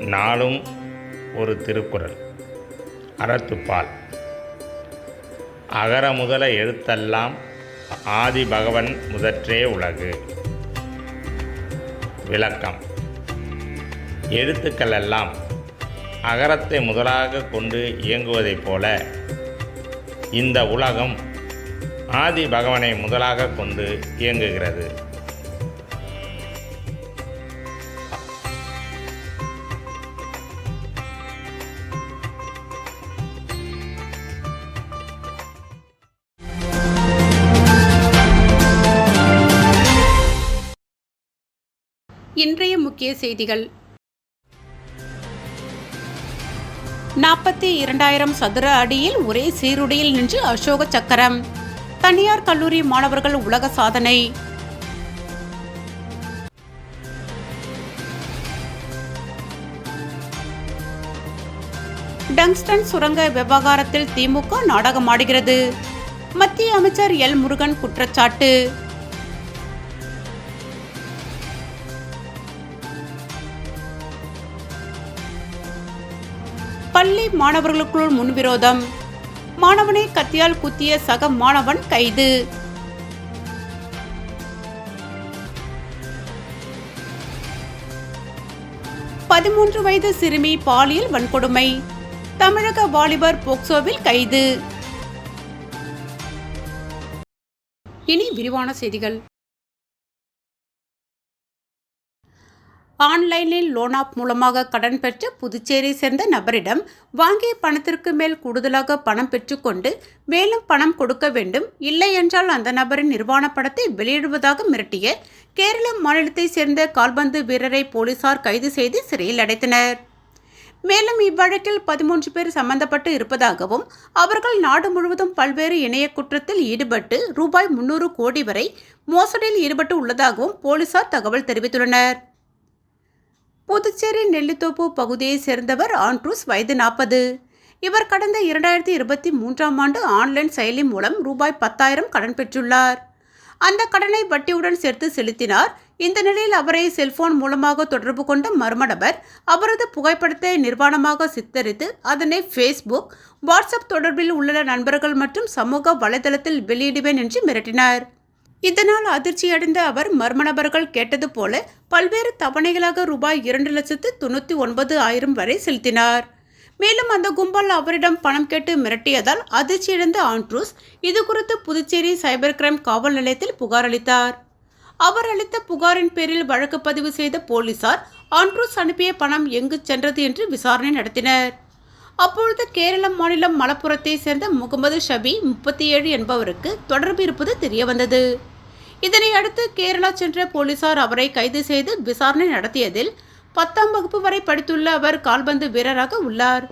நாளும் ஒரு திருக்குறள். அறத்துப்பால் அகர முதல எழுத்தெல்லாம் ஆதி பகவன் முதற்றே உலகு. விளக்கம். எழுத்துக்கள் எல்லாம் அகரத்தை முதலாக கொண்டு இயங்குவதைப் போல இந்த உலகம் ஆதி பகவனை முதலாக கொண்டு இயங்குகிறது. இன்றைய செய்திகள். நாற்பத்தி இரண்டாயிரம் சதுர அடியில் ஒரே சீருடையில் நின்று அசோக சக்கரம். தனியார் கல்லூரி மாணவர்கள் உலக சாதனை. டங்ஸ்டன் சுரங்க விவகாரத்தில் திமுக நாடகமாடுகிறது. மத்திய அமைச்சர் எல் முருகன் குற்றச்சாட்டு. பள்ளி மாணவர்களுக்குள் முன்விரோதம். மாணவனை கத்தியால் குத்திய சக மாணவன் கைது. பதிமூன்று வயது சிறுமி பாலியல் வன்கொடுமை. தமிழக வாலிபர் போக்சோவில் கைது. இனி விரிவான செய்திகள். ஆன்லைனில் லோன் ஆப் மூலமாக கடன் பெற்ற புதுச்சேரி சேர்ந்த நபரிடம் வாங்கிய பணத்திற்கு மேல் கூடுதலாக பணம் பெற்றுக்கொண்டு மேலும் பணம் கொடுக்க வேண்டும். இல்லை என்றால் அந்த நபரின் நிர்வாண படத்தை வெளியிடுவதாக மிரட்டிய கேரள மாநிலத்தை சேர்ந்த கால்பந்து வீரரை போலீசார் கைது செய்து சிறையில் அடைத்தனர். மேலும் இவ்வழக்கில் பதிமூன்று பேர் சம்பந்தப்பட்டு இருப்பதாகவும் அவர்கள் நாடு முழுவதும் பல்வேறு இணைய குற்றத்தில் ஈடுபட்டு ரூபாய் முன்னூறு கோடி வரை மோசடியில் ஈடுபட்டு உள்ளதாகவும் போலீசார் தகவல் தெரிவித்துள்ளனர். புதுச்சேரி நெல்லித்தோப்பு பகுதியை சேர்ந்தவர் ஆண்ட்ரூஸ் வயது நாற்பது இவர் கடந்த இரண்டாயிரத்தி இருபத்தி மூன்றாம் ஆண்டு ஆன்லைன் செயலி மூலம் ரூபாய் பத்தாயிரம் கடன் பெற்றுள்ளார். அந்த கடனை வட்டியுடன் சேர்த்து செலுத்தினார். இந்த நிலையில் அவரை செல்போன் மூலமாக தொடர்பு கொண்ட மர்ம நபர் அவரது புகைப்படத்தை நிர்வாணமாக சித்தரித்து அதனை ஃபேஸ்புக் வாட்ஸ்அப் தொடர்பில் உள்ள நண்பர்கள் மற்றும் சமூக வலைதளத்தில் வெளியிடுவேன் என்று மிரட்டினார். இதனால் அதிர்ச்சியடைந்த அவர் மர்ம நபர்கள் கேட்டது போல பல்வேறு தவணைகளாக ரூபாய் இரண்டு லட்சத்து தொண்ணூற்றி ஒன்பது ஆயிரம் வரை செலுத்தினார். மேலும் அந்த கும்பல் அவரிடம் பணம் கேட்டு மிரட்டியதால் அதிர்ச்சியடைந்த ஆண்ட்ரூஸ் இது குறித்து புதுச்சேரி சைபர் கிரைம் காவல் நிலையத்தில் புகார் அளித்தார். அவர் அளித்த புகாரின் பேரில் வழக்கு பதிவு செய்த போலீசார் ஆண்ட்ரூஸ் அனுப்பிய பணம் எங்கு சென்றது என்று விசாரணை நடத்தினர். அப்பொழுது கேரள மாநிலம் மலப்புரத்தை சேர்ந்த முகமது ஷபி முப்பத்தி ஏழு என்பவருக்கு தொடர்பு இருப்பது தெரியவந்தது. இதனை அடுத்து கேரளா சென்ற போலீசார் அவரை கைது செய்து விசாரணை நடத்தியதில் பத்தாம் வகுப்பு வரை படித்துள்ள அவர் கால்பந்து வீரராக உள்ளார்.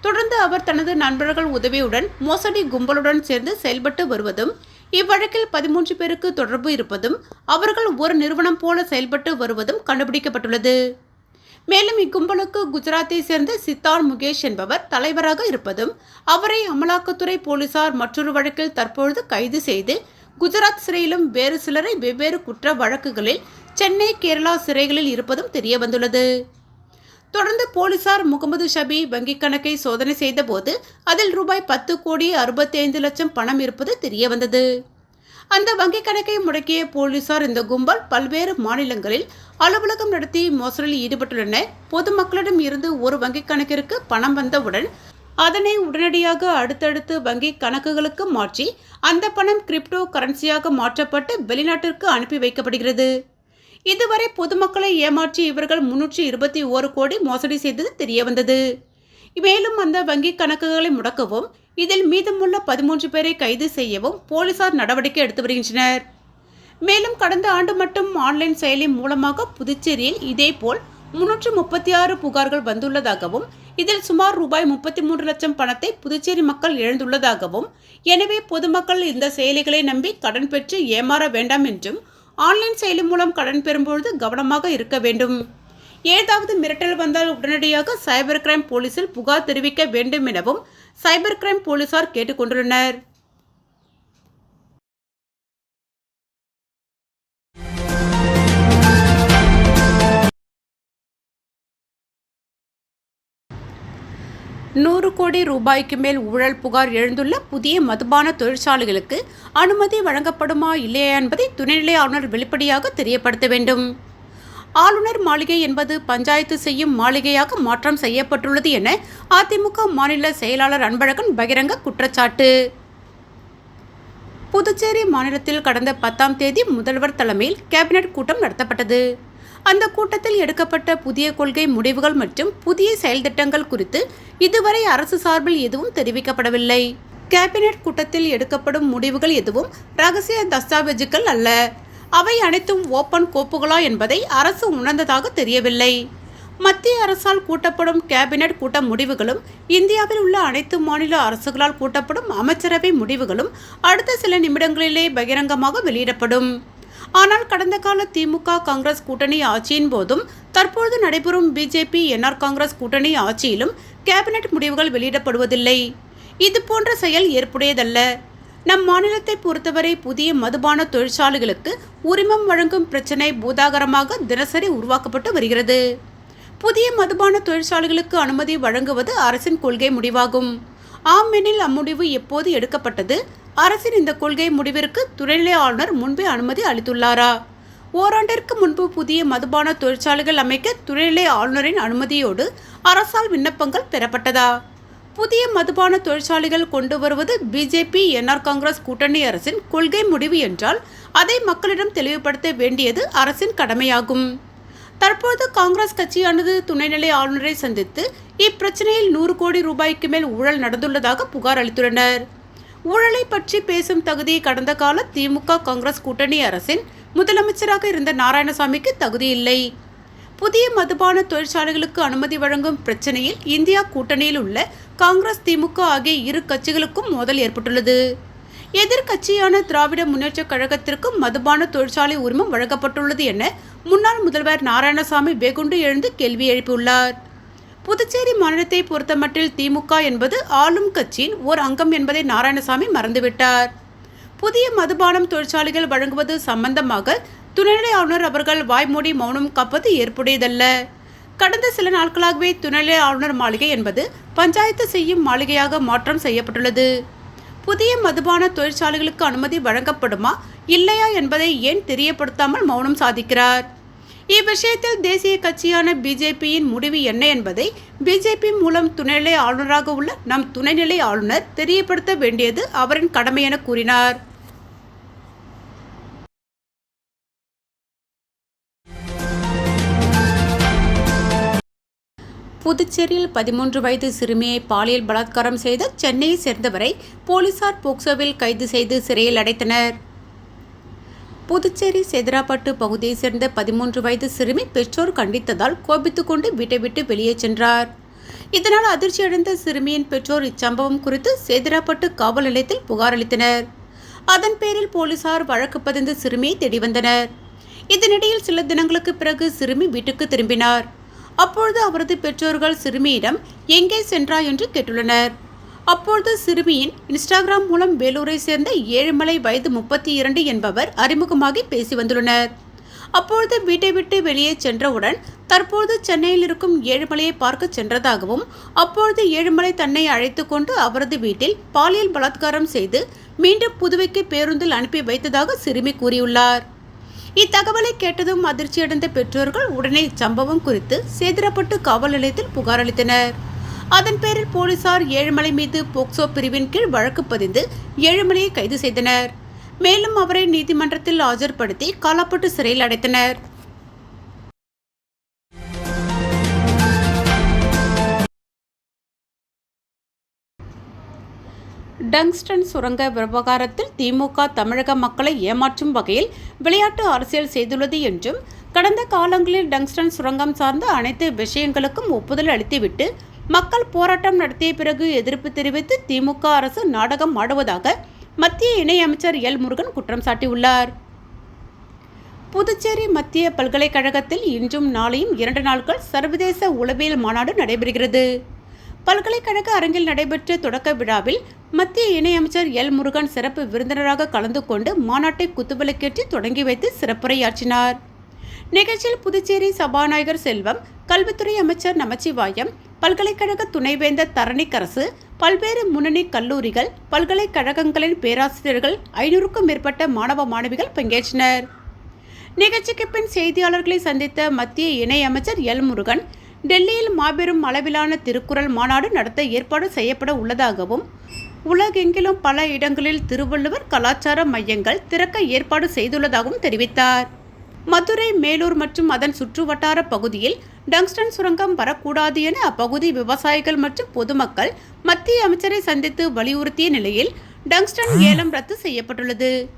தொடர்ந்து அவர் தனது நண்பர்கள் உதவியுடன் மோசடி கும்பலுடன் சேர்ந்து செயல்பட்டு வருவதும் இவ்வழக்கில் பதிமூன்று பேருக்கு தொடர்பு இருப்பதும் அவர்கள் ஒரு நிறுவனம் போல செயல்பட்டு வருவதும் கண்டுபிடிக்கப்பட்டுள்ளது. மேலும் இக்கும்பலுக்கு குஜராத்தை சேர்ந்த சித்தார் முகேஷ் என்பவர் தலைவராக இருப்பதும் அவரை அமலாக்கத்துறை போலீசார் மற்றொரு வழக்கில் தற்பொழுது கைது செய்து குஜராத் சிறையிலும் வேறு சிலரை வெவ்வேறு குற்ற வழக்குகளில் சென்னை கேரளா சிறைகளில் இருப்பதும் தெரிய வந்துள்ளது தொடர்ந்து போலீசார் முகமது ஷபி வங்கிக் கணக்கை சோதனை செய்தபோது அதில் ரூபாய் பத்து கோடி அறுபத்தி ஐந்து லட்சம் பணம் இருப்பது தெரிய வந்தது அந்த வங்கிக் கணக்கை முடக்கிய போலீசார் இந்த கும்பல் பல்வேறு மாநிலங்களில் அலுவலகம் நடத்தி மோசடியில் ஈடுபட்டுள்ளனர். பொதுமக்களிடம் இருந்து ஒரு வங்கிக் கணக்கிற்கு பணம் வந்தவுடன் அதனை உடனடியாக அடுத்தடுத்து வங்கி கணக்குகளுக்கு மாற்றி அந்த பணம் கிரிப்டோ கரன்சியாக மாற்றப்பட்டு வெளிநாட்டிற்கு அனுப்பி வைக்கப்படுகிறது. இதுவரை பொதுமக்களை ஏமாற்றி இவர்கள் முன்னூற்றி இருபத்தி ஓரு கோடி மோசடி செய்தது தெரியவந்தது. மேலும் அந்த வங்கி கணக்குகளை முடக்கவும் இதில் மீதமுள்ள பதிமூன்று பேரை கைது செய்யவும் போலீசார் நடவடிக்கை எடுத்து வருகின்றனர். மேலும் கடந்த ஆண்டு மட்டும் ஆன்லைன் செயலி மூலமாக புதுச்சேரியில் இதேபோல் முன்னூற்று முப்பத்தி ஆறு புகார்கள் வந்துள்ளதாகவும் இதில் சுமார் ரூபாய் முப்பத்தி மூன்று லட்சம் பணத்தை புதுச்சேரி மக்கள் இழந்துள்ளதாகவும் எனவே பொதுமக்கள் இந்த செயலிகளை நம்பி கடன் பெற்று ஏமாற வேண்டாம் என்றும் ஆன்லைன் செயலி மூலம் கடன் பெறும்பொழுது கவனமாக இருக்க வேண்டும். ஏதாவது மிரட்டல் வந்தால் உடனடியாக சைபர் கிரைம் போலீசில் புகார் தெரிவிக்க வேண்டும் எனவும் சைபர் கிரைம் போலீசார் கேட்டுக்கொண்டுள்ளனர். நூறு கோடி ரூபாய்க்கு மேல் ஊழல் புகார் எழுந்துள்ள புதிய மதுபான தொழிற்சாலைகளுக்கு அனுமதி வழங்கப்படுமா இல்லையா என்பதை துணைநிலை ஆளுநர் வெளிப்படையாக தெரியப்படுத்த வேண்டும். ஆளுநர் மாளிகை என்பது பஞ்சாயத்து செய்யும் மாளிகையாக மாற்றம் செய்யப்பட்டுள்ளது என அதிமுக மாநில செயலாளர் அன்பழகன் பகிரங்க குற்றச்சாட்டு. புதுச்சேரி மாநிலத்தில் கடந்த பத்தாம் தேதி முதல்வர் தலைமையில் கேபினெட் கூட்டம் நடத்தப்பட்டது. அந்த கூட்டத்தில் எடுக்கப்பட்ட புதிய கொள்கை முடிவுகள் மற்றும் புதிய செயல்திட்டங்கள் குறித்து இதுவரை அரசு சார்பில் எதுவும் தெரிவிக்கப்படவில்லை. கேபினெட் கூட்டத்தில் எடுக்கப்படும் முடிவுகள் எதுவும் ரகசிய தஸ்தாவேஜுகள் அல்ல. அவை அனைத்தும் ஓப்பன் கோப்புகளா என்பதை அரசு உணர்ந்ததாக தெரியவில்லை. மத்திய அரசால் கூட்டப்படும் கேபினெட் கூட்ட முடிவுகளும் இந்தியாவில் உள்ள அனைத்து மாநில அரசுகளால் கூட்டப்படும் அமைச்சரவை முடிவுகளும் அடுத்த சில நிமிடங்களிலே பகிரங்கமாக வெளியிடப்படும். ஆனால் கடந்த கால திமுக காங்கிரஸ் கூட்டணி ஆட்சியின் போதும் தற்பொழுது நடைபெறும் பிஜேபி என்ஆர் காங்கிரஸ் கூட்டணி ஆட்சியிலும் கேபினெட் முடிவுகள் வெளியிடப்படுவதில்லை. இது போன்ற செயல் ஏற்புடையதல்ல. நம் மாநிலத்தை பொறுத்தவரை புதிய மதுபான தொழிற்சாலைகளுக்கு உரிமம் வழங்கும் பிரச்சினை பூதாகரமாக தினசரி உருவாக்கப்பட்டு வருகிறது. புதிய மதுபான தொழிற்சாலைகளுக்கு அனுமதி வழங்குவது அரசின் கொள்கை முடிவாகும். ஆம் எனில் அம்முடிவு எப்போது எடுக்கப்பட்டது? அரசின் இந்த கொள்கை முடிவிற்கு துணைநிலை ஆளுநர் முன்பே அனுமதி அளித்துள்ளாரா? ஓராண்டிற்கு முன்பு புதிய மதுபான தொழிற்சாலைகள் அமைக்க துணைநிலை ஆளுநரின் அனுமதியோடு அரசால் விண்ணப்பங்கள் பெறப்பட்டதா? புதிய மதுபான தொழிற்சாலைகள் கொண்டு வருவது பிஜேபி என்ஆர் காங்கிரஸ் கூட்டணி அரசின் கொள்கை முடிவு என்றால் அதை மக்களிடம் தெளிவுபடுத்த வேண்டியது அரசின் கடமையாகும். தற்போது காங்கிரஸ் கட்சியானது துணைநிலை ஆளுநரை சந்தித்து இப்பிரச்சனையில் நூறு கோடி ரூபாய்க்கு மேல் ஊழல் நடந்துள்ளதாக புகார் அளித்துள்ளனர். ஊழலை பற்றி பேசும் தகுதி கடந்த கால திமுக காங்கிரஸ் கூட்டணி அரசின் முதலமைச்சராக இருந்த நாராயணசாமிக்கு தகுதி இல்லை. புதிய மதுபான தொழிற்சாலைகளுக்கு அனுமதி வழங்கும் பிரச்சனையில் இந்தியா கூட்டணியில் உள்ள காங்கிரஸ் திமுக ஆகிய இரு கட்சிகளுக்கும் மோதல் ஏற்பட்டுள்ளது. எதிர்க்கட்சியான திராவிட முன்னேற்றக் கழகத்திற்கும் மதுபான தொழிற்சாலை உரிமம் வழங்கப்பட்டுள்ளது என முன்னாள் முதல்வர் நாராயணசாமி வெகுண்டு எழுந்து கேள்வி எழுப்பியுள்ளார். புதுச்சேரி மாநிலத்தை பொறுத்தமட்டில் திமுக என்பது ஆளும் கட்சியின் ஓர் அங்கம் என்பதை நாராயணசாமி மறந்துவிட்டார். புதிய மதுபானம் தொழிற்சாலைகள் வழங்குவது சம்பந்தமாக துணைநிலை ஆளுநர் அவர்கள் வாய்மூடி மௌனம் காப்பது ஏற்புடையதல்ல. கடந்த சில நாட்களாகவே துணைநிலை ஆளுநர் மாளிகை என்பது பஞ்சாயத்து செய்யும் மாளிகையாக மாற்றம் செய்யப்பட்டுள்ளது. புதிய மதுபான தொழிற்சாலைகளுக்கு அனுமதி வழங்கப்படுமா இல்லையா என்பதை ஏன் தெரியப்படுத்தாமல் மௌனம் சாதிக்கிறார். இவ்விஷயத்தில் தேசிய கட்சியான பிஜேபியின் முடிவு என்ன என்பதை பிஜேபி மூலம் துணைநிலை ஆளுநராக உள்ள நம் துணைநிலை ஆளுநர் தெரியப்படுத்த வேண்டியது அவரின் கடமை என கூறினார். புதுச்சேரியில் பதிமூன்று வயது சிறுமியை பாலியல் பலாத்காரம் செய்த சென்னையை சேர்ந்தவரை போலீசார் போக்சோவில் கைது செய்து சிறையில் அடைத்தனர். புதுச்சேரி செதிராப்பட்டு பகுதியைச் சேர்ந்த பதிமூன்று வயது சிறுமி பெற்றோர் கண்டித்ததால் கோபித்துக்கொண்டு வீட்டை விட்டு வெளியே சென்றார். இதனால் அதிர்ச்சியடைந்த சிறுமியின் பெற்றோர் இச்சம்பவம் குறித்து சேதிராப்பட்டு காவல் நிலையத்தில் புகார் அளித்தனர். அதன் பேரில் போலீசார் வழக்கு பதிந்து சிறுமியை தேடி வந்தனர். இதனிடையில் சில தினங்களுக்கு பிறகு சிறுமி வீட்டுக்கு திரும்பினார். அப்பொழுது அவரது பெற்றோர்கள் சிறுமியிடம் எங்கே சென்றாய்? என்று கேட்டுள்ளனர். அப்பொழுது சிறுமியின் இன்ஸ்டாகிராம் மூலம் வேலூரை சேர்ந்த ஏழுமலை வயது முப்பத்தி இரண்டு என்பவர் அறிமுகமாகி பேசி வந்துள்ளனர். அப்பொழுது வீட்டை விட்டு வெளியே சென்றவுடன் தற்போது சென்னையில் இருக்கும் ஏழுமலையை பார்க்க சென்றதாகவும் அப்பொழுது ஏழுமலை தன்னை அழைத்து கொண்டு அவரது வீட்டில் பாலியல் பலாத்காரம் செய்து மீண்டும் புதுவைக்கு பேருந்தில் அனுப்பி வைத்ததாக சிறுமி கூறியுள்ளார். இத்தகவலை கேட்டதும் அதிர்ச்சியடைந்த பெற்றோர்கள் உடனே இச்சம்பவம் குறித்து சேதிரப்பட்டு காவல் நிலையத்தில் புகார் அளித்தனர். அதன் பேரில் போலீசார் ஏழுமலை மீது போக்சோ பிரிவின் கீழ் வழக்கு பதிந்து ஏழுமலையை கைது செய்தனர். மேலும் அவரை நீதிமன்றத்தில் ஆஜர்படுத்தி காலாப்பட்டு சிறையில் அடைத்தனர். டங்ஸ்டன் சுரங்க விவகாரத்தில் திமுக தமிழக மக்களை ஏமாற்றும் வகையில் விளையாட்டு அரசியல் செய்துள்ளது என்றும் கடந்த காலங்களில் டங்ஸ்டன் சுரங்கம் சார்ந்த அனைத்து விஷயங்களுக்கும் ஒப்புதல் அளித்துவிட்டு மக்கள் போராட்டம் நடத்திய பிறகு எதிர்ப்பு தெரிவித்து திமுக அரசு நாடகம் ஆடுவதாக மத்திய இணையமைச்சர் எல் முருகன் குற்றம் சாட்டியுள்ளார். புதுச்சேரி மத்திய பல்கலைக்கழகத்தில் இன்றும் நாளையும் இரண்டு நாட்கள் சர்வதேச உளவியல் மாநாடு நடைபெறுகிறது. பல்கலைக்கழக அரங்கில் நடைபெற்ற தொடக்க விழாவில் மத்திய இணையமைச்சர் எல் முருகன் சிறப்பு விருந்தினராக கலந்து கொண்டு மாநாட்டை குத்துவிளக்கேற்றி தொடங்கி வைத்து சிறப்புரையாற்றினார். நிகழ்ச்சியில் புதுச்சேரி சபாநாயகர் செல்வம் கல்வித்துறை அமைச்சர் நமச்சிவாயம் பல்கலைக்கழக துணைவேந்தர் தரணிக்கரசு பல்வேறு முன்னணி கல்லூரிகள் பல்கலைக்கழகங்களின் பேராசிரியர்கள் ஐநூறுக்கும் மேற்பட்ட மாணவ மாணவிகள் பங்கேற்றனர். நிகழ்ச்சிக்கு பின் செய்தியாளர்களை சந்தித்த மத்திய இணையமைச்சர் எல் முருகன் டெல்லியில் மாபெரும் அளவிலான திருக்குறள் மாநாடு நடத்த ஏற்பாடு செய்யப்பட உள்ளதாகவும் உலகெங்கிலும் பல இடங்களில் திருவள்ளுவர் கலாச்சார மையங்கள் திறக்க ஏற்பாடு செய்துள்ளதாகவும் தெரிவித்தார். மதுரை மேலூர் மற்றும் அதன் சுற்றுவட்டார பகுதியில் டங்ஸ்டன் சுரங்கம் வரக்கூடாது என அப்பகுதி விவசாயிகள் மற்றும் பொதுமக்கள் மத்திய அமைச்சரை சந்தித்து வலியுறுத்திய நிலையில் டங்ஸ்டன் ஏலம் ரத்து செய்யப்பட்டுள்ளது.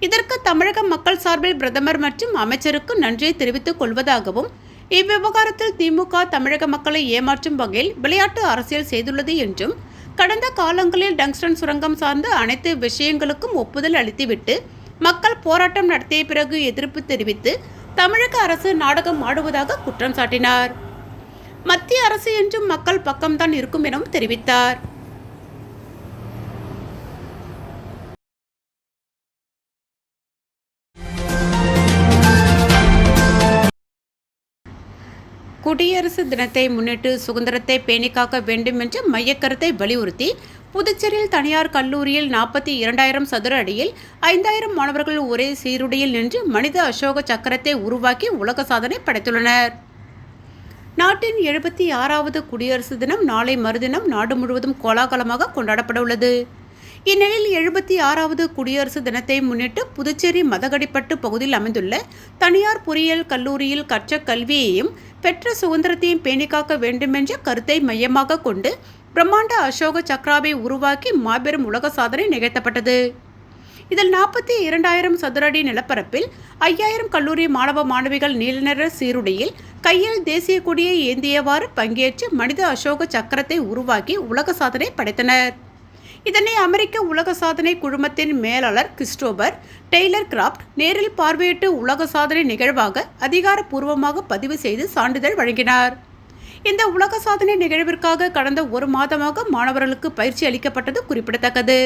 இதற்கு தமிழக மக்கள் சார்பில் பிரதமர் மற்றும் அமைச்சருக்கு நன்றியை தெரிவித்துக் கொள்வதாகவும் இவ்விவகாரத்தில் திமுக தமிழக மக்களை ஏமாற்றும் வகையில் விளையாட்டு அரசியல் செய்துள்ளது என்றும் கடந்த காலங்களில் டங்ஸ்டன் சுரங்கம் சார்ந்த அனைத்து விஷயங்களுக்கும் ஒப்புதல் அளித்துவிட்டு மக்கள் போராட்டம் நடத்திய பிறகு எதிர்ப்பு தெரிவித்து தமிழக அரசு நாடகம் ஆடுவதாக குற்றம் சாட்டினார். மத்திய அரசு என்றும் மக்கள் பக்கம்தான் இருக்கும் எனவும் தெரிவித்தார். குடியரசு தினத்தை முன்னிட்டு சுதந்திரத்தை பேணிக்காக்க வேண்டும் என்ற மையக்கருத்தை வலியுறுத்தி புதுச்சேரியில் தனியார் கல்லூரியில் நாற்பத்தி இரண்டாயிரம் சதுர அடியில் ஐந்தாயிரம் மாணவர்கள் ஒரே சீருடையில் நின்று மனித அசோக சக்கரத்தை உருவாக்கி உலக சாதனை படைத்துள்ளனர். நாட்டின் எழுபத்தி ஆறாவது குடியரசு தினம் நாளை மறுதினம் நாடு முழுவதும் கோலாகலமாக கொண்டாடப்பட உள்ளது. இந்நிலையில் எழுபத்தி ஆறாவது குடியரசு தினத்தை முன்னிட்டு புதுச்சேரி மதகடிப்பட்டு பகுதியில் அமைந்துள்ள தனியார் பொறியியல் கல்லூரியில் கற்ற கல்வியையும் பெற்ற சுதந்திரத்தையும் பேணிக்காக்க வேண்டுமென்ற கருத்தை மையமாக கொண்டு பிரம்மாண்ட அசோக சக்ராவை உருவாக்கி மாபெரும் உலக சாதனை நிகழ்த்தப்பட்டது. இதில் நாற்பத்தி இரண்டாயிரம் சதுரடி நிலப்பரப்பில் ஐயாயிரம் கல்லூரி மாணவ மாணவிகள் நீலநிற சீருடையில் கையில் தேசிய கொடியை ஏந்தியவாறு பங்கேற்று மனித அசோக சக்கரத்தை உருவாக்கி உலக சாதனை படைத்தனர். இதனை அமெரிக்க உலக சாதனை குழுமத்தின் மேலாளர் கிறிஸ்டோபர் டெய்லர் கிராப்ட் நேரில் பார்வையிட்டு உலக சாதனை நிகழ்வாக அதிகாரப்பூர்வமாக பதிவு செய்து சான்றிதழ் வழங்கினார். இந்த உலக சாதனை நிகழ்விற்காக கடந்த ஒரு மாதமாக மாணவர்களுக்கு பயிற்சி அளிக்கப்பட்டது குறிப்பிடத்தக்கது.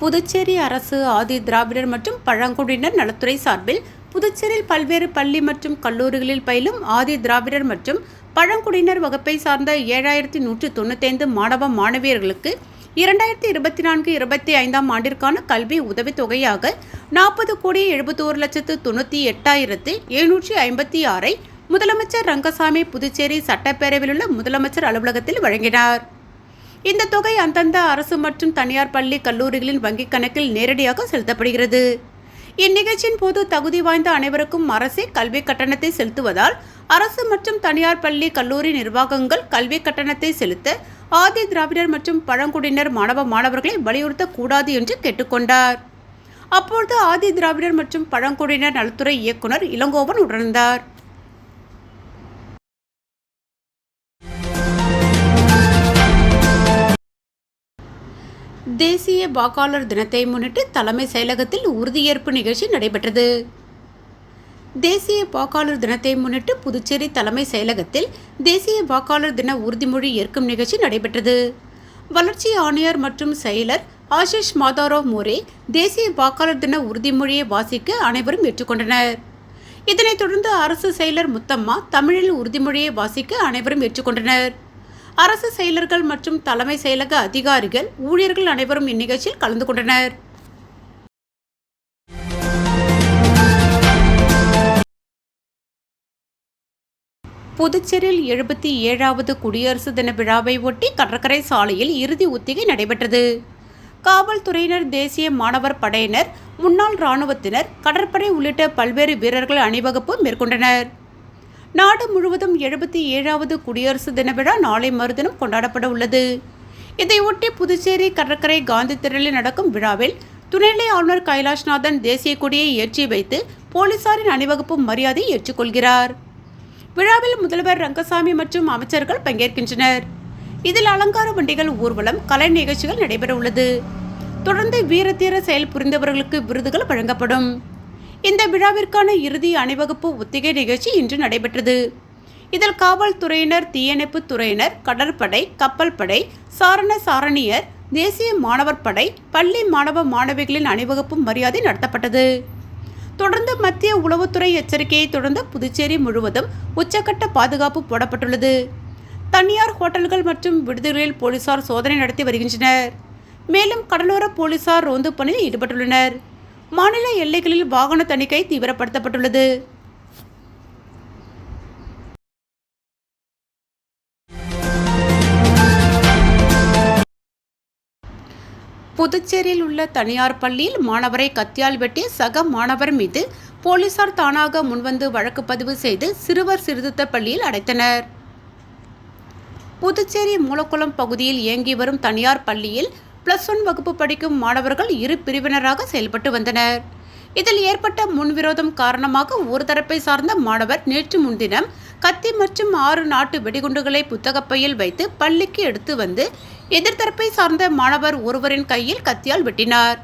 புதுச்சேரி அரசு ஆதி திராவிடர் மற்றும் பழங்குடியினர் நலத்துறை சார்பில் புதுச்சேரியில் பல்வேறு பள்ளி மற்றும் கல்லூரிகளில் பயிலும் ஆதி திராவிடர் மற்றும் பழங்குடியினர் வகுப்பை சார்ந்த ஏழாயிரத்தி நூற்றி தொண்ணூத்தைந்து மாணவ மாணவியர்களுக்கு இரண்டாயிரத்தி இருபத்தி நான்கு இருபத்தி ஐந்தாம் ஆண்டிற்கான கல்வி உதவித்தொகையாக நாற்பது கோடி எழுபத்தோரு லட்சத்து தொண்ணூற்றி எட்டாயிரத்து எழுநூற்றி ஐம்பத்தி ஆறை முதலமைச்சர் ரங்கசாமி புதுச்சேரி சட்டப்பேரவையில் உள்ள முதலமைச்சர் அலுவலகத்தில் வழங்கினார். இந்த தொகை அந்தந்த அரசு மற்றும் தனியார் பள்ளி கல்லூரிகளின் வங்கிக் கணக்கில் நேரடியாக செலுத்தப்படுகிறது. இந்நிகழ்ச்சியின் போது தகுதி வாய்ந்த அனைவருக்கும் அரசே கல்வி கட்டணத்தை செலுத்துவதால் அரசு மற்றும் தனியார் பள்ளி கல்லூரி நிர்வாகங்கள் கல்வி கட்டணத்தை செலுத்த ஆதி திராவிடர் மற்றும் பழங்குடியினர் மாணவ மாணவர்களை வலியுறுத்தக்கூடாது என்று கேட்டுக்கொண்டார். அப்பொழுது ஆதி திராவிடர் மற்றும் பழங்குடியினர் நலத்துறை இயக்குனர் இளங்கோவன் உணர்ந்தார் தேசிய வாக்காளர் தினத்தை முன்னிட்டு தலைமை செயலகத்தில் உறுதியேற்பு நிகழ்ச்சி நடைபெற்றது. தேசிய வாக்காளர் தினத்தை முன்னிட்டு புதுச்சேரி தலைமை செயலகத்தில் தேசிய வாக்காளர் தின உறுதிமொழி ஏற்கும் நிகழ்ச்சி நடைபெற்றது. வளர்ச்சி ஆணையர் மற்றும் செயலர் ஆஷிஷ் மாதாரோவ் மோரே தேசிய வாக்காளர் தின உறுதிமொழியை வாசிக்க அனைவரும் ஏற்றுக்கொண்டனர். இதனைத் தொடர்ந்து அரசு செயலர் முத்தம்மா தமிழில் உறுதிமொழியை வாசிக்க அனைவரும் ஏற்றுக்கொண்டனர். அரசு செயலர்கள் மற்றும் தலைமை செயலக அதிகாரிகள் ஊழியர்கள் அனைவரும் இந்நிகழ்ச்சியில் கலந்து கொண்டனர். புதுச்சேரியில் எழுபத்தி ஏழாவது குடியரசு தின விழாவை ஒட்டி கடற்கரை சாலையில் இறுதி ஒத்திகை நடைபெற்றது. காவல்துறையினர் தேசிய மாணவர் படையினர் முன்னாள் இராணுவத்தினர் கடற்படை உள்ளிட்ட பல்வேறு வீரர்கள் அணிவகுப்பு மேற்கொண்டனர். நாடு முழுவதும் எழுபத்தி ஏழாவது குடியரசு தின விழா நாளை மறுதினம் கொண்டாடப்பட உள்ளது. இதையொட்டி புதுச்சேரி கடற்கரை காந்தி திரளில் நடக்கும் விழாவில் துணைநிலை ஆளுநர் கைலாஷ்நாதன் தேசிய கொடியை ஏற்றி வைத்து போலீசாரின் அணிவகுப்பு மரியாதை ஏற்றுக்கொள்கிறார். விழாவில் முதல்வர் ரங்கசாமி மற்றும் அமைச்சர்கள் பங்கேற்கின்றனர். இதில் அலங்கார வண்டிகள் ஊர்வலம் கலை நிகழ்ச்சிகள் நடைபெற உள்ளது தொடர்ந்து வீரத்தீர செயல் புரிந்தவர்களுக்கு விருதுகள் வழங்கப்படும். இந்த விழாவிற்கான இறுதி அணிவகுப்பு ஒத்திகை நிகழ்ச்சி இன்று நடைபெற்றது. இதில் காவல்துறையினர் தீயணைப்புத் துறையினர் கடற்படை கப்பல் படை சாரண சாரணியர் தேசிய மாணவர் படை பள்ளி மாணவ மாணவிகளின் அணிவகுப்பு மரியாதை நடத்தப்பட்டது. தொடர்ந்து மத்திய உளவுத்துறை எச்சரிக்கையை தொடர்ந்து புதுச்சேரி முழுவதும் உச்சக்கட்ட பாதுகாப்பு போடப்பட்டுள்ளது. தனியார் ஹோட்டல்கள் மற்றும் விடுதிகளில் போலீசார் சோதனை நடத்தி வருகின்றனர். மேலும் கடலோர போலீசார் ரோந்து பணியில் ஈடுபட்டுள்ளனர். மாநில எல்லைகளில் வாகன தணிக்கை தீவிரப்படுத்தப்பட்டுள்ளது. புதுச்சேரியில் உள்ள தனியார் பள்ளியில் மாணவரை கத்தியால் வெட்டி சக மாணவர் மீது போலீசார் தானாக முன்வந்து வழக்கு பதிவு செய்து சிறுவர் சீர்திருத்த பள்ளியில் அடைத்தனர். புதுச்சேரி மூலக்குளம் பகுதியில் இயங்கி வரும் தனியார் பள்ளியில் பிளஸ் ஒன் வகுப்பு படிக்கும் மாணவர்கள் இரு பிரிவினராக செயல்பட்டு வந்தனர். இதில் ஏற்பட்ட முன்விரோதம் காரணமாக ஒரு தரப்பை சார்ந்த மாணவர் நேற்று முன்தினம் கத்தி மற்றும் ஆறு நாட்டு வெடிகுண்டுகளை புத்தகப்பையில் வைத்து பள்ளிக்கு எடுத்து வந்து எதிர்த்தரப்பை சார்ந்த மாணவர் ஒருவரின் கையில் கத்தியால் வெட்டினார்.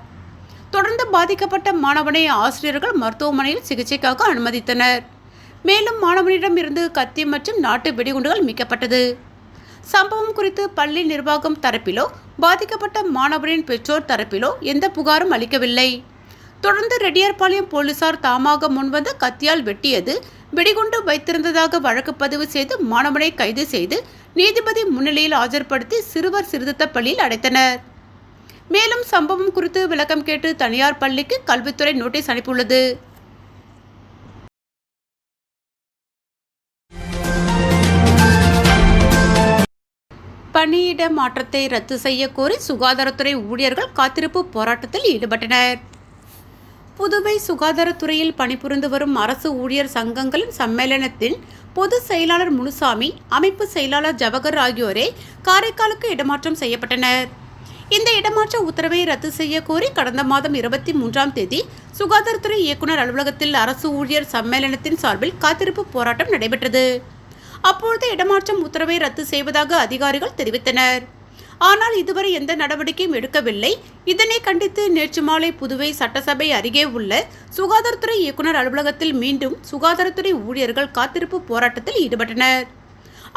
தொடர்ந்து பாதிக்கப்பட்ட மாணவனை ஆசிரியர்கள் மருத்துவமனையில் சிகிச்சைக்காக அனுமதித்தனர். மேலும் மாணவனிடம் இருந்து கத்தி மற்றும் நாட்டு வெடிகுண்டுகள் மீட்கப்பட்டது. சம்பவம் குறித்து பள்ளி நிர்வாகம் தரப்பிலோ பாதிக்கப்பட்ட மாணவரின் பெற்றோர் தரப்பிலோ எந்த புகாரும் அளிக்கவில்லை. தொடர்ந்து ரெட்டியார்பாளையம் போலீசார் தாமாக முன்வந்து கத்தியால் வெட்டியது வெடிகுண்டு வைத்திருந்ததாக வழக்கு பதிவு செய்து மாணவனை கைது செய்து நீதிபதி முன்னிலையில் ஆஜர்படுத்தி சிறுவர் சிறுத்த பள்ளியில் அடைத்தனர். மேலும் சம்பவம் குறித்து விளக்கம் கேட்டு தனியார் பள்ளிக்கு கல்வித்துறை நோட்டீஸ் அனுப்பியுள்ளது. பணியிட மாற்றத்தை ரத்து செய்ய கோரி சுகாதாரத்துறை ஊழியர்கள் காத்திருப்பு போராட்டத்தில் ஈடுபட்டனர். புதுவை சுகாதாரத்துறையில் பணிபுரிந்து வரும் அரசு ஊழியர் சங்கங்களின் சம்மேளனத்தில் பொதுச் செயலாளர் முனுசாமி அமைப்பு செயலாளர் ஜவஹர் ஆகியோரே காரைக்காலுக்கு இடமாற்றம் செய்யப்பட்டனர். இந்த இடமாற்ற உத்தரவை ரத்து செய்ய கோரி கடந்த மாதம் இருபத்தி மூன்றாம் தேதி சுகாதாரத்துறை இயக்குனர் அலுவலகத்தில் அரசு ஊழியர் சம்மேளனத்தின் சார்பில் காத்திருப்பு போராட்டம் நடைபெற்றது. அப்பொழுது இடமாற்றம் உத்தரவை ரத்து செய்வதாக அதிகாரிகள் தெரிவித்தனர். ஆனால் இதுவரை எந்த நடவடிக்கையும் எடுக்கவில்லை. இதனை கண்டித்து நேற்று மாலை புதுவை சட்டசபை அருகே உள்ள சுகாதாரத்துறை இயக்குனர் அலுவலகத்தில் மீண்டும் சுகாதாரத்துறை ஊழியர்கள் காத்திருப்பு போராட்டத்தில் ஈடுபட்டனர்.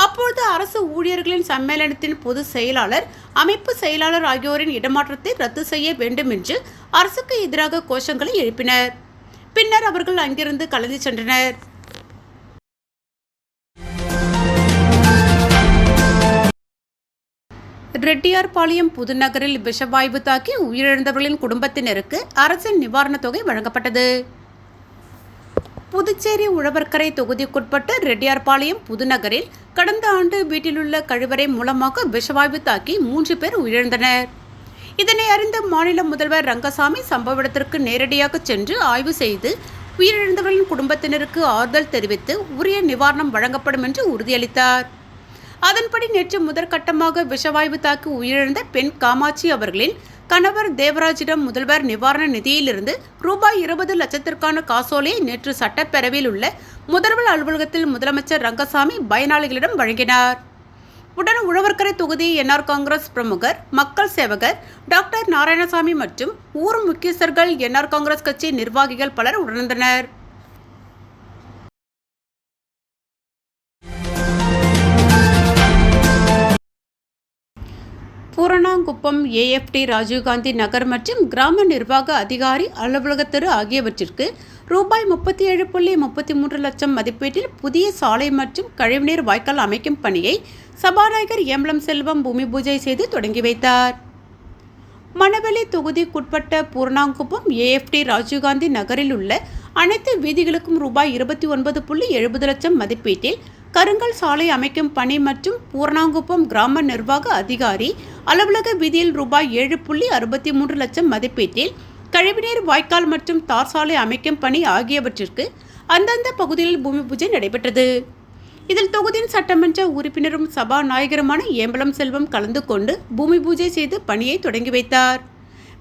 அப்பொழுது அரசு ஊழியர்களின் சம்மேளனத்தின் பொதுச் செயலாளர் அமைப்பு செயலாளர் ஆகியோரின் இடமாற்றத்தை ரத்து செய்ய வேண்டும் என்று அரசுக்கு எதிராக கோஷங்களை எழுப்பினர். பின்னர் அவர்கள் அங்கிருந்து கலந்து சென்றனர். ரெட்டியார்பாளையம் புதுநகரில் விஷவாயு தாக்கி உயிரிழந்தவர்களின் குடும்பத்தினருக்கு அரசின் நிவாரணத் தொகை வழங்கப்பட்டது. புதுச்சேரி உழவர்கரை தொகுதிக்குட்பட்ட ரெட்டியார்பாளையம் புதுநகரில் கடந்த ஆண்டு வீட்டிலுள்ள கழிவறை மூலமாக விஷவாயு தாக்கி மூன்று பேர் உயிரிழந்தனர். இதனை அறிந்த மாநில முதல்வர் ரங்கசாமி சம்பவ இடத்திற்கு நேரடியாக சென்று ஆய்வு செய்து உயிரிழந்தவர்களின் குடும்பத்தினருக்கு ஆறுதல் தெரிவித்து உரிய நிவாரணம் வழங்கப்படும் என்று உறுதியளித்தார். அதன்படி நேற்று முதற்கட்டமாக விஷவாயு தாக்கி உயிரிழந்த பெண் காமாட்சி அவர்களின் கணவர் தேவராஜிடம் முதல்வர் நிவாரண நிதியிலிருந்து ரூபாய் இருபது லட்சத்திற்கான காசோலையை நேற்று சட்டப்பேரவையில் உள்ள முதல்வர் அலுவலகத்தில் முதலமைச்சர் ரங்கசாமி பயனாளிகளிடம் வழங்கினார். உடன் உழவர்கரை தொகுதி என்ஆர் காங்கிரஸ் பிரமுகர் மக்கள் சேவகர் டாக்டர் நாராயணசாமி மற்றும் ஊர் முக்கியஸ்தர்கள் என்ஆர் காங்கிரஸ் கட்சி நிர்வாகிகள் பலர் உடனிருந்தனர். பூரணாங்குப்பம் ஏஎஃப்டி ராஜீவ்காந்தி நகர் மற்றும் கிராம நிர்வாக அதிகாரி அலுவலகத்தெரு ஆகியவற்றிற்கு ரூபாய் முப்பத்தி ஏழு புள்ளி முப்பத்தி மூன்று லட்சம் மதிப்பீட்டில் புதிய சாலை மற்றும் கழிவுநீர் வாய்க்கால் அமைக்கும் பணியை சபாநாயகர் எம்லம் செல்வம் பூமி பூஜை செய்து தொடங்கி வைத்தார். மணவெளி தொகுதிக்குட்பட்ட பூர்ணாங்குப்பம் ஏஎஃப்டி ராஜீவ்காந்தி நகரில் உள்ள அனைத்து வீதிகளுக்கும் ரூபாய் இருபத்தி ஒன்பது புள்ளி எழுபது லட்சம் மதிப்பீட்டில் கருங்கல் சாலை அமைக்கும் பணி மற்றும் பூர்ணாங்குப்பம் கிராம நிர்வாக அதிகாரி அலுவலக விதியில் ரூபாய் ஏழு புள்ளி அறுபத்தி மூன்று லட்சம் மதிப்பீட்டில் கழிவுநீர் வாய்க்கால் மற்றும் தார் சாலை அமைக்கும் பணி ஆகியவற்றிற்கு அந்தந்த பகுதிகளில் பூமி பூஜை நடைபெற்றது. இதில் தொகுதியின் சட்டமன்ற உறுப்பினரும் சபாநாயகருமான ஏம்பலம் செல்வம் கலந்து கொண்டு பூமி பூஜை செய்து பணியை தொடங்கி வைத்தார்.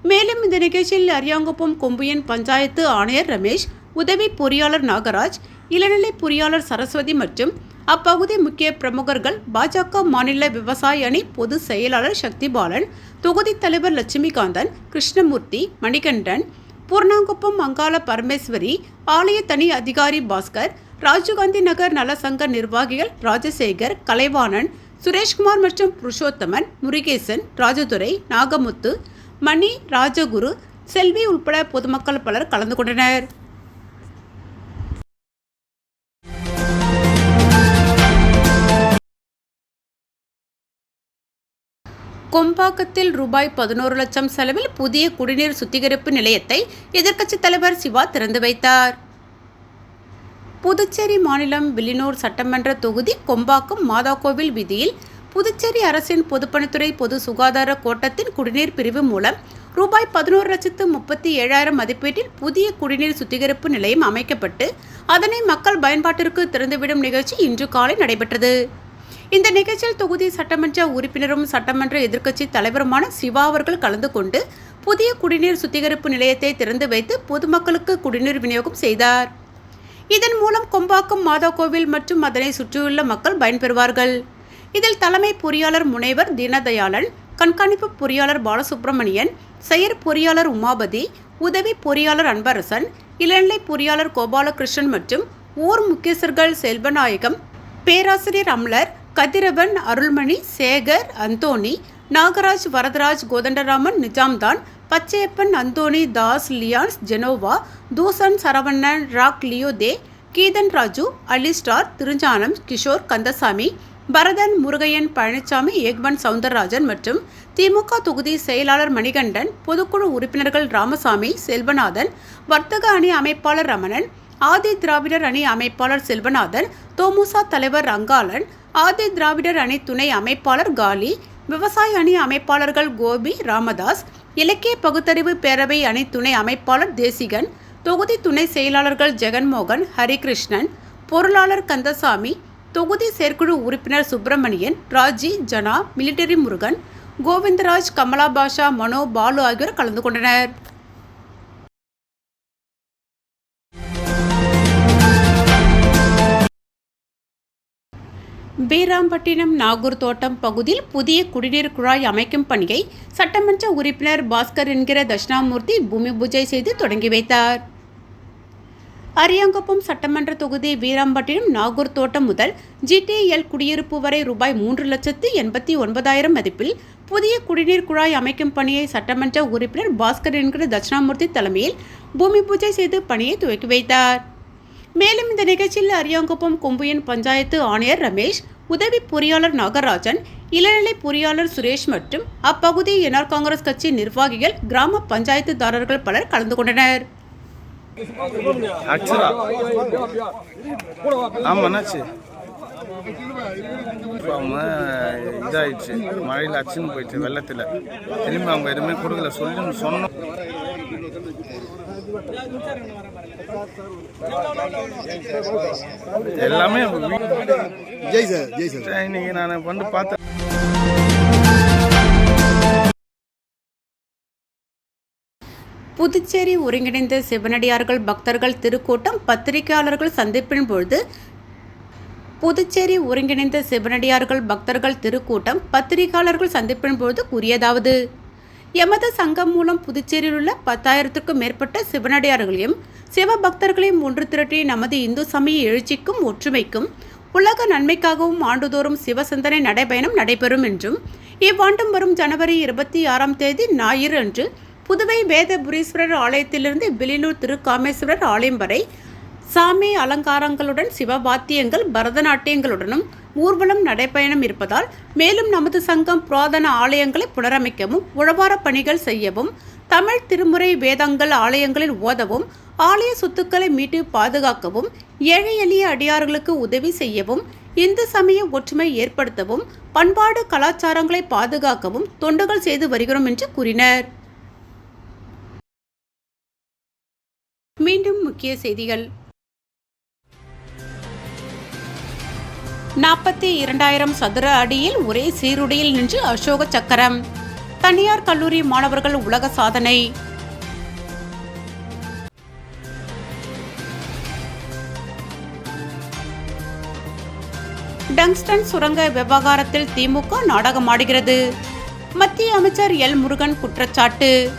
மேலும் இந்த நிகழ்ச்சியில் அரியாங்குப்பம் கொம்புயன் பஞ்சாயத்து ஆணையர் ரமேஷ் உதவி பொறியாளர் நாகராஜ் இளநிலை பொறியாளர் சரஸ்வதி மற்றும் அப்பகுதி முக்கிய பிரமுகர்கள் பாஜக மாநில விவசாய அணி பொதுச் செயலாளர் சக்திபாலன் தொகுதி தலைவர் லட்சுமிகாந்தன் கிருஷ்ணமூர்த்தி மணிகண்டன் பூர்ணாங்குப்பம் அங்காள பரமேஸ்வரி ஆலய தனி அதிகாரி பாஸ்கர் ராஜீவ்காந்தி நகர் நல சங்க நிர்வாகிகள் ராஜசேகர் கலைவாணன் சுரேஷ்குமார் மற்றும் புருஷோத்தமன் முருகேசன் ராஜதுரை நாகமுத்து மணி ராஜகுரு செல்வி உட்பட பொதுமக்கள் பலர் கலந்து கொண்டனர். கொம்பாக்கத்தில் ரூபாய் பதினோரு லட்சம் செலவில் புதிய குடிநீர் சுத்திகரிப்பு நிலையத்தை எதிர்க்கட்சித் தலைவர் சிவா திறந்து வைத்தார். புதுச்சேரி மாநிலம் வில்லினூர் சட்டமன்ற தொகுதி கொம்பாக்கம் மாதாக்கோவில் வீதியில் புதுச்சேரி அரசின் பொதுப்பணித்துறை பொது சுகாதார கோட்டத்தின் குடிநீர் பிரிவு மூலம் ரூபாய் பதினோரு லட்சத்து முப்பத்தி ஏழாயிரம் மதிப்பீட்டில் புதிய குடிநீர் சுத்திகரிப்பு நிலையம் அமைக்கப்பட்டு அதனை மக்கள் பயன்பாட்டிற்கு திறந்துவிடும் நிகழ்ச்சி இன்று காலை நடைபெற்றது. இந்த நிகழ்ச்சியில் தொகுதி சட்டமன்ற உறுப்பினரும் சட்டமன்ற எதிர்க்கட்சி தலைவருமான சிவா அவர்கள் கலந்து கொண்டு புதிய குடிநீர் சுத்திகரிப்பு நிலையத்தை திறந்து வைத்து பொதுமக்களுக்கு குடிநீர் விநியோகம் செய்தார். இதன் மூலம் கொம்பாக்கம் மாதா கோவில் மற்றும் அதனை சுற்றியுள்ள மக்கள் பயன்பெறுவார்கள். இதில் தலைமை பொறியாளர் முனைவர் தீனதயாளன் கண்காணிப்பு பொறியாளர் பாலசுப்ரமணியன் செயற் பொறியாளர் உமாபதி உதவி பொறியாளர் அன்பரசன் இளநிலை பொறியாளர் கோபாலகிருஷ்ணன் மற்றும் ஊர் முக்கியஸ்தர்கள் செல்வநாயகம் பேராசிரியர் அம்லர் கதிரவன் அருள்மணி சேகர் அந்தோணி நாகராஜ் வரதராஜ் கோதண்டராமன் நிஜாம்தான் பச்சையப்பன் அந்தோணி தாஸ் லியான்ஸ் ஜெனோவா தூசன் சரவணன் ராக் லியோதே கீதன் ராஜு அலிஸ்டார் திருஞ்சானம் கிஷோர் கந்தசாமி பரதன் முருகையன் பழனிசாமி ஏக்மன் சவுந்தரராஜன் மற்றும் திமுக தொகுதி செயலாளர் மணிகண்டன் பொதுக்குழு உறுப்பினர்கள் ராமசாமி செல்வநாதன் வர்த்தக அணி அமைப்பாளர் ரமணன் ஆதி திராவிடர் அணி அமைப்பாளர் செல்வநாதன் தோமுசா தலைவர் ரங்காளன் ஆதி திராவிடர் அணி துணை அமைப்பாளர் காலி விவசாய அணி அமைப்பாளர்கள் கோபி ராமதாஸ் இலக்கிய பகுத்தறிவு பேரவை அணி துணை அமைப்பாளர் தேசிகன் தொகுதி துணை செயலாளர்கள் ஜெகன்மோகன் ஹரிகிருஷ்ணன் பொருளாளர் கந்தசாமி தொகுதி செயற்குழு உறுப்பினர் சுப்பிரமணியன் ராஜி ஜனா மிலிட்டரி முருகன் கோவிந்தராஜ் கமலா பாஷா மனோ பாலு ஆகியோர் கலந்து கொண்டனர். பீராம்பட்டினம் நாகூர் தோட்டம் பகுதியில் புதிய குடிநீர் குழாய் அமைக்கும் பணியை சட்டமன்ற உறுப்பினர் பாஸ்கர் என்கிற தட்சிணாமூர்த்தி பூமி பூஜை செய்து தொடங்கி வைத்தார். அரியாங்குப்பம் சட்டமன்ற தொகுதி வீராம்பட்டினம் நாகூர் தோட்டம் முதல் ஜிடிஎல் குடியிருப்பு வரை ரூபாய் மூன்று லட்சத்து எண்பத்தி ஒன்பதாயிரம் மதிப்பில் புதிய குடிநீர் குழாய் அமைக்கும் பணியை சட்டமன்ற உறுப்பினர் பாஸ்கர் என்கிற தட்சிணாமூர்த்தி தலைமையில் பூமி பூஜை செய்து பணியை துவக்கி வைத்தார். மேலும் இந்த நிகழ்ச்சியில் அரியாங்குப்பம் கொம்புயன் பஞ்சாயத்து ஆணையர் ரமேஷ் உதவி பொறியாளர் நாகராஜன் இளநிலை பொறியாளர் சுரேஷ் மற்றும் அப்பகுதி என்ஆர் காங்கிரஸ் கட்சி நிர்வாகிகள் கிராம பஞ்சாயத்துதாரர்கள் பலர் கலந்து கொண்டனர். அவங்க இதாயிடுச்சு. மழையில் அச்சுன்னு போயிடுச்சு வெள்ளத்தில். திரும்பி அவங்க எதுவுமே கொடுக்கல. சொல்லி சொன்னோம். எல்லாமே ஜெய் சார் ஜெய் சார். இன்னைக்கு நான் வந்து பார்த்தேன் புதுச்சேரி ஒருங்கிணைந்த சிவனடியார்கள் பக்தர்கள் திருக்கூட்டம் பத்திரிகையாளர்கள் சந்திப்பின் பொழுது புதுச்சேரி ஒருங்கிணைந்த சிவனடியார்கள் பக்தர்கள் திருக்கூட்டம் பத்திரிகையாளர்கள் சந்திப்பின் பொழுது கூறியதாவது எமது சங்கம் மூலம் புதுச்சேரியில் உள்ள பத்தாயிரத்திற்கும் மேற்பட்ட சிவனடியார்களையும் சிவபக்தர்களையும் ஒன்று திரட்டி நமது இந்து சமய எழுச்சிக்கும் ஒற்றுமைக்கும் உலக நன்மைக்காகவும் ஆண்டுதோறும் சிவசிந்தனை நடைபயணம் நடைபெறும் என்றும் இவ்வாண்டும் வரும் ஜனவரி இருபத்தி ஆறாம் தேதி ஞாயிறு அன்று புதுவை வேதபுரீஸ்வரர் ஆலயத்திலிருந்து வில்லியனூர் திருக்காமேஸ்வரர் ஆலயம் வரை சாமி அலங்காரங்களுடன் சிவபாத்தியங்கள் பரதநாட்டியங்களுடனும் ஊர்வலம் நடைபயணம் இருப்பதால் மேலும் நமது சங்கம் புராதன ஆலயங்களை புனரமைக்கவும் உழவார பணிகள் செய்யவும் தமிழ் திருமுறை வேதங்கள் ஆலயங்களில் ஓதவும் ஆலய சொத்துக்களை மீட்டு பாதுகாக்கவும் ஏழை எளிய அடியார்களுக்கு உதவி செய்யவும் இந்து சமய ஒற்றுமை ஏற்படுத்தவும் பண்பாடு கலாச்சாரங்களை பாதுகாக்கவும் தொண்டுகள் செய்து வருகிறோம் என்று கூறினர். மீண்டும் முக்கிய செய்திகள். நாற்பத்தி இரண்டாயிரம் சதுர அடியில் ஒரே சீருடையில் நின்று அசோக சக்கரம். தனியார் கல்லூரி மாணவர்கள் உலக சாதனை. டங்ஸ்டன் சுரங்க விவகாரத்தில் திமுக நாடகமாடுகிறது. மத்திய அமைச்சர் எல் முருகன் குற்றச்சாட்டு.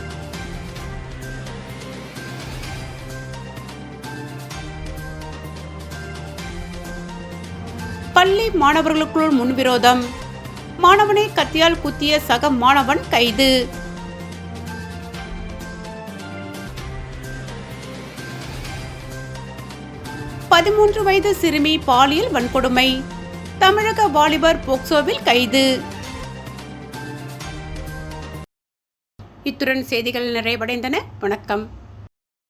பள்ளி மாணவர்களுக்குள் முன்விரோதம். மாணவனை கத்தியால் குத்திய சக மாணவன் கைது. பதிமூன்று வயது சிறுமி பாலியல் வன்கொடுமை. தமிழக வாலிபர் போக்சோவில் கைது. இத்துடன் செய்திகள் நிறைவடைந்தன. வணக்கம்.